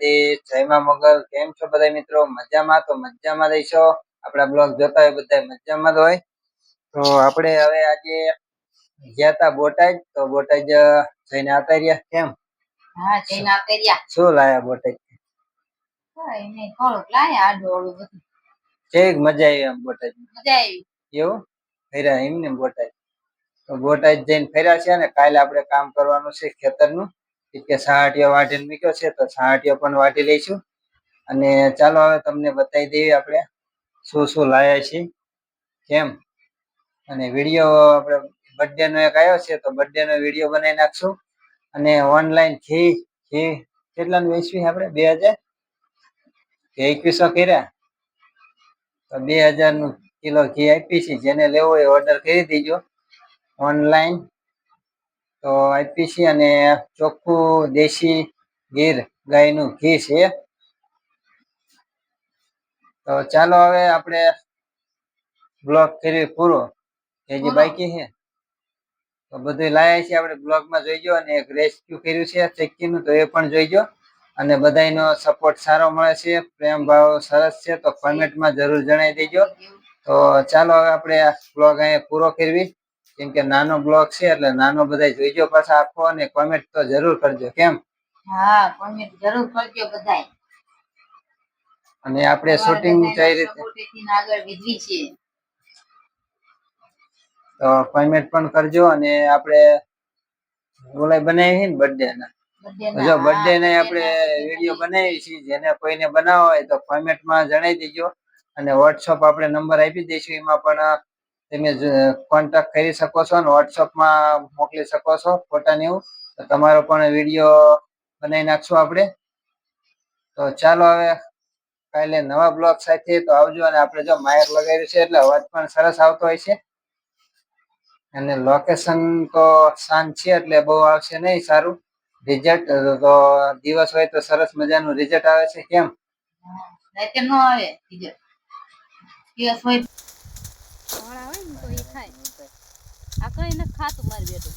દ્વારકાધીશ જય માં મોગલ કેમ છો બધા મિત્રો? મજામાં? તો મજામાં રહીશો? આપણા બ્લોગ જોતા હોય બધા મજામાં જ હોય. તો આપણે હવે આજે ગયા હતા બોટાદ. તો બોટાદ જઈને આવતા રહ્યા. કેમ? હા જઈને આવતા રહ્યા. શું લાયા બોટાદ? કઈ થોડુંક લાયા આડું અવળું બધું કેવી મજા આવી આમ બોટાદ. મજા આવી. એવું? ફર્યા એમ ને બોટાજ તો બોટાદ જઈને ફર્યા છે ને કાલે આપણે કામ કરવાનું છે ખેતરનું. ઈ કે સહાટીઓ વાટીને મૂક્યો છે, તો સહાટીઓ પણ વાટી લઈશું. અને ચાલો હવે તમને બતાવી દઈએ આપણે શું શું લાયા છીએ. કેમ? અને વીડિયો આપણે બર્થડે નો એક આવ્યો છે, તો બર્થડે નો વીડિયો બનાવી નાખશું. અને ઓનલાઈન ઘી ઘી કેટલાનું વેચવી આપણે? બે હજાર? કે એકવીસો કર્યા. તો બે હજારનું કિલો ઘી આપી છે, જેને લેવો હોય ઓર્ડર કરી દેજો. ઓનલાઈન તો આઈપીસી અને ચોખ્ખું દેશી ગીર ગાયનું ઘી છે. તો ચાલો હવે આપણે બ્લોગ કરી પૂરો. એ જે બાકી છે? તો બધું લાયા છે આપણે બ્લોગમાં જોઈજો અને એક રેસ્ક્યુ કર્યું છે ચેકીનું તો એ પણ જોઈજો. અને બધાનો સપોર્ટ સારો મળે છે પ્રેમ ભાવ સરસ છે તો કોમેન્ટમાં જરૂર જણાવી દેજો. તો ચાલો હવે આપણે બ્લોગ અહીંયા પૂરો કરવી કેમ કે નાનો બ્લોગ છે એટલે નાનો બધા જોઈજો પાછા આખો અને કોમેન્ટ તો જરૂર કરજો કેમ? હા કોમેન્ટ જરૂર કરજો બધાય. અને આપણે શૂટિંગ કઈ રીતે? આગળ વધવી છે. તો કોમેન્ટ પણ કરજો અને આપણે ઓલા બનાવી છે ને બર્થડે ના? જો બર્થડે ને આપણે વીડિયો બનાવી છે જેને કોઈને બનાવો હોય તો કોમેન્ટમાં જણાવી દેજો. અને વોટ્સઅપ આપણે નંબર આપી દઈશું એમાં પણ તમે કોન્ટેક્ટ કરી શકો છો અને વોટ્સઅપમાં મોકલી શકો છો ફોટા ને એવું. તો તમારો પણ વીડિયો બનાવી નાખશું આપણે. તો ચાલો હવે કાલે નવા બ્લોગ સાથે તો આવજો અને આપણે જો માયક લગાવ્યું છે એટલે અવાજ પણ સરસ આવતો હોય છે. અને લોકેશન તો શાંત છે એટલે બહુ આવશે નહીં સારું. રિઝલ્ટ તો દિવસ હોય તો સરસ મજાનું રિઝલ્ટ આવે છે. કેમ? રાતે ન આવે રિઝલ્ટ દિવસ હોય વણ ને તો એ ખાય આ કઈ ન ખાતું મારી બેટું.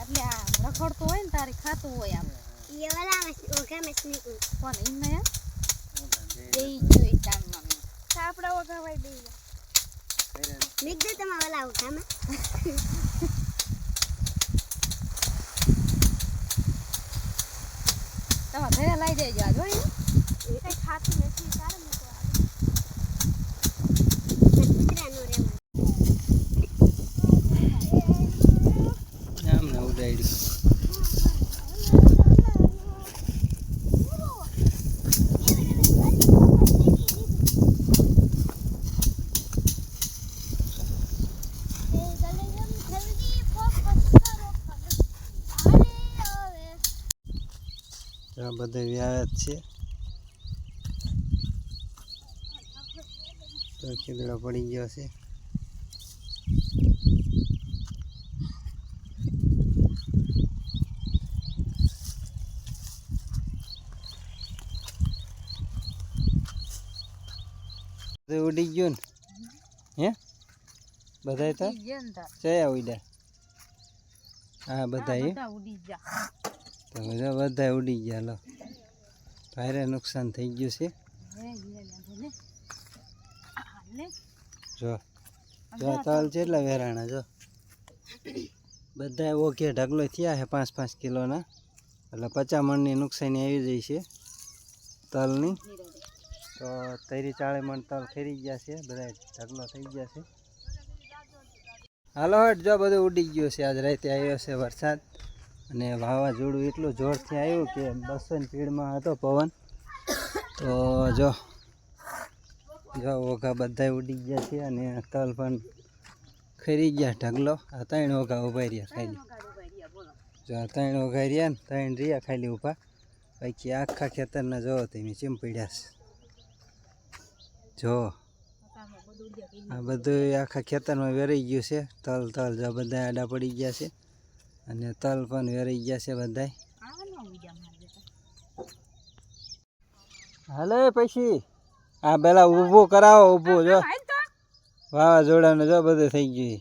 એટલે આ રખડતું હોય ને તારે ખાતું હોય આમ. એ ઓલા ઓઘા મેં સ્નેકું કોણ મેં? દેઈ જોઈ ચાંદમાં આપડા ઓઘા વાય દેઈ મેં દે તમારા ઓલા તમારે ભેરા લઈ જઈ જવા જોઈએ આ બધા વ્યાજ છે. તો કીધડો પડી ગયો છે. બધું ઉડી ગયું ને? હે? બધા તો? ઈ ગયા ને તાર. ચયા ઉડ્યા? હા આ બધા એ? બધા ઉડી જા તો બધા બધા ઉડી ગયા, લો. ભારે નુકસાન થઈ ગયું છે. જો જો, તલ છે એટલા વેરાણા, જો. બધા ઓકે ઢગલો થયા છે પાંચ પાંચ કિલોના. એટલે પચાસ મણની નુકસાની આવી જાય છે તલની. તો તૈરી ચાળે મણ તલ ખરી ગયા છે બધા ઢગલો થઈ ગયા છે. હાલો હટ, જો બધું ઉડી ગયું છે. આજ રાતે આવ્યો છે વરસાદ. અને વાવાઝોડું એટલું જોરથી આવ્યું કે બસો ભીડમાં હતો પવન. તો જો જો ઓઘા બધા ઉડી ગયા છે અને તલ પણ ખરી ગયા ઢગલો. આ ત્રણ ઓઘા ઊભા રહ્યા ખાલી. જો આ ત્રણ ઓઘા રહ્યા ને, ત્રણ રહ્યા ખાલી ઊભા બાકી આખા ખેતરના જો તમે ચીમ પડ્યા છે? જો, આ બધું આખા ખેતરમાં વેરાઈ ગયું છે. તલ તલ જો બધા આડા પડી ગયા છે. અને તલ પણ વેરાઈ ગયા છે બેટા હાલે પછી આ પેલા ઊભું કરાવો, ઊભો જો. વાવાઝોડાનું જો બધું થઈ ગયું